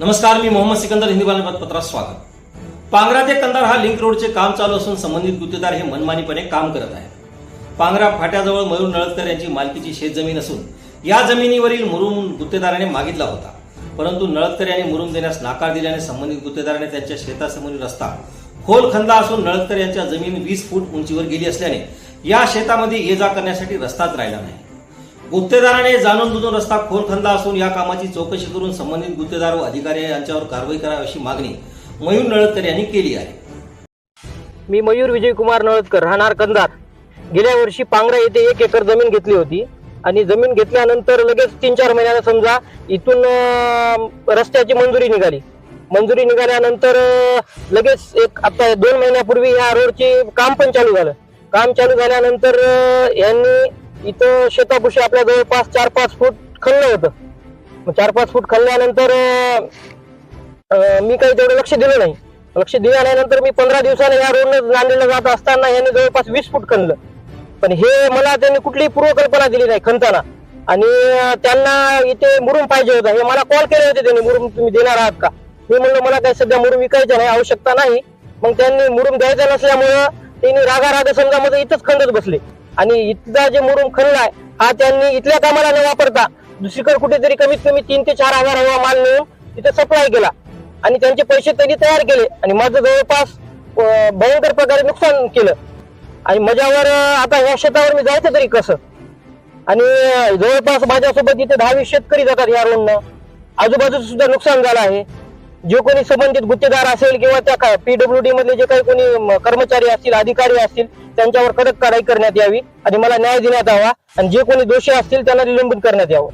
नमस्कार मी मोहम्मद सिकंदर हिंदी बातमीपत्रात स्वागत. पांगरा ते कंधार हा लिंक रोडचे काम चालू असून संबंधित गुत्तेदार हे मनमानीपणे काम करत आहेत. पांगरा फाट्याजवळ मयूर नळदकर यांची मालकीची शेतजमीन असून या जमिनीवरील मुरुम गुत्तेदाराने मागितला होता. परंतु नळदकर यांनी मुरुम देण्यास नाकार दिल्याने संबंधित गुत्तेदाराने त्यांच्या शेतासमोरील रस्ता खोल खंदा असून नळदकर यांच्या जमीन वीस फूट उंचीवर गेली असल्याने या शेतामध्ये ये जा करण्यासाठी रस्ताच राहिला नाही. गुत्तेदाराने जाणून बुजून रस्ता खोल खंदा असून या कामाची चौकशी करून संबंधित गुत्तेदार व अधिकारी यांच्यावर कारवाई करावी अशी मागणी मयूर नळदकर यांनी केली आहे. मी मयूर विजयकुमार नळदकर राहणार कंधार. गेल्या वर्षी पांगरा येथे एक एकर जमीन घेतली होती आणि जमीन घेतल्यानंतर लगेच तीन चार महिन्याला समजा इथून रस्त्याची मंजुरी निघाली. मंजुरी निघाल्यानंतर लगेच एक आता दोन महिन्यापूर्वी या रोडची काम पण चालू झालं. काम चालू झाल्यानंतर यांनी इथं शेतापुशी आपल्या जवळपास चार पाच फूट खल्लं होतं. मग चार पाच फूट खाल्ल्यानंतर मी काही तेवढं लक्ष दिलं नाही. लक्ष दिल्यानंतर मी पंधरा दिवसाने या रोडनं नांदेडला जात असताना याने जवळपास वीस फूट खणलं पण हे मला त्यांनी कुठलीही पूर्वकल्पना दिली नाही खणताना आणि त्यांना इथे मुरुम पाहिजे होता. हे मला कॉल केले होते त्यांनी मुरुम तुम्ही देणार आहात का? मी म्हणलं मला काही सध्या मुरुम विकायचं नाही आवश्यकता नाही. मग त्यांनी मुरुम द्यायचा नसल्यामुळं त्यांनी रागा रागा समजामध्ये इथंच खंडत बसले. आणि इथला जे मुरुम आहे हा त्यांनी इथल्या कामाला न वापरता दुसरीकडे कुठेतरी कमीत कमी तीन ते चार हजार हवा माल मिळून तिथे सप्लाय केला. आणि त्यांचे पैसे त्यांनी तयार केले. आणि माझं जवळपास भयंकर प्रकारे नुकसान केलं. आणि माझ्यावर आता ह्या शेतावर मी जायचं तरी कसं? आणि जवळपास माझ्यासोबत इथे दहावीस शेतकरी जातात या रोडनं. आजूबाजूचं सुद्धा नुकसान झालं आहे. जे कोणी संबंधित गुत्तेदार असेल किंवा त्या पीडब्ल्यू डी मधले जे काही कोणी कर्मचारी असतील अधिकारी असतील त्यांच्यावर कडक कारवाई करण्यात यावी आणि मला न्याय देण्यात यावा आणि जे कोणी दोषी असतील त्यांना निलंबित करण्यात यावं.